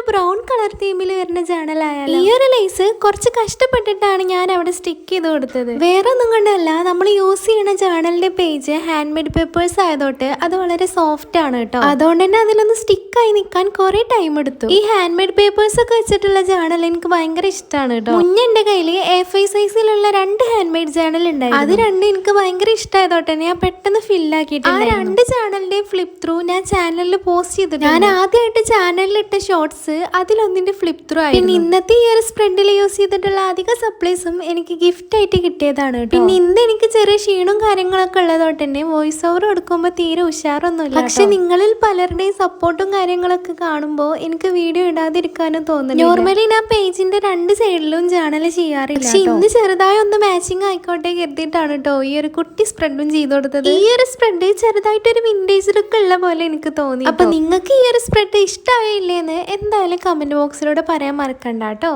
നല്ലൊരു brown colour തീമിൽ വരുന്ന ജേണലായാലും ഈ ഒരു ലേസ് കുറച്ച് കഷ്ടപ്പെട്ടിട്ടാണ് ഞാൻ അവിടെ സ്റ്റിക്ക് ചെയ്ത് കൊടുത്തത്. വേറെ ഒന്നും കൊണ്ടല്ല നമ്മൾ യൂസ് ചെയ്യുന്ന ജേണലിന്റെ പേജ് ഹാൻഡ് മെയ്ഡ് പേപ്പേഴ്സ് ആയതോട്ട് അത് വളരെ സോഫ്റ്റ് ആണ് കേട്ടോ അതുകൊണ്ട് തന്നെ അതിലൊന്ന് സ്റ്റിക്കായി നിൽക്കാൻ കുറെ ടൈം എടുത്തു. ഈ ഹാൻഡ് മെയ്ഡ് പേപ്പേഴ്സ് ഒക്കെ വെച്ചിട്ടുള്ള ജേണൽ എനിക്ക് ഭയങ്കര ഇഷ്ടമാണ് കേട്ടോ മുന്നേ എന്റെ കയ്യിൽ എ ഫൈവ് സൈസിലുള്ള രണ്ട് ഹാൻഡ് മെയ്ഡ് ജേണൽ ഉണ്ടായിരുന്നു. അത് രണ്ട് എനിക്ക് ഭയങ്കര ഇഷ്ടമായതോട്ടെ ഞാൻ പെട്ടെന്ന് ഫില്ലാക്കിയിട്ട് ആ രണ്ട് ചാനലിന്റെയും ഫ്ലിപ്പ് ത്രൂ ഞാൻ ചാനലിൽ പോസ്റ്റ് ചെയ്തിട്ടുണ്ട്. ഞാൻ ആദ്യമായിട്ട് ചാനലിൽ ഇട്ട ഷോർട്സ് അതിലൊന്നിന്റെ ഫ്ലിപ്പ് ത്രൂ ആയി പിന്നെ ഇന്നത്തെ ഈ ഒരു സ്പ്രെഡിൽ യൂസ് ചെയ്തിട്ടുള്ള അധിക സപ്ലൈസും എനിക്ക് ഗിഫ്റ്റ് ആയിട്ട് കിട്ടിയതാണ് കേട്ടോ. പിന്നെ ഇന്ന് എനിക്ക് ചെറിയ ക്ഷീണവും കാര്യങ്ങളൊക്കെ ഉള്ളതോട്ട് തന്നെ വോയിസ് ഓവർ കൊടുക്കുമ്പോൾ തീരെ ഉഷാറൊന്നുമില്ല പക്ഷെ നിങ്ങളിൽ പലരുടെയും സപ്പോർട്ടും കാര്യങ്ങളൊക്കെ കാണുമ്പോൾ എനിക്ക് വീഡിയോ ഇടാതിരിക്കാനും തോന്നുന്നു നോർമലി ഞാൻ പേജിന്റെ സൈഡിലും ജേണൽ ചെയ്യാറില്ല പക്ഷെ ഇന്ന് ചെറുതായി ഒന്ന് മാച്ചിങ് ആയിക്കോട്ടെ കരുതിയിട്ടാണ് കേട്ടോ ഈ ഒരു കുട്ടി സ്പ്രെഡും ചെയ്ത് കൊടുത്തത്. ഈ ഒരു സ്പ്രെഡ് ചെറുതായിട്ട് ഒരു വിന്റേജ് ലുക്ക് ഉള്ള പോലെ എനിക്ക് തോന്നി അപ്പൊ നിങ്ങൾക്ക് ഈ ഒരു സ്പ്രെഡ് ഇഷ്ടമായില്ലേന്ന് എന്തായാലും കമന്റ് ബോക്സിലൂടെ പറയാൻ മറക്കണ്ട കേട്ടോ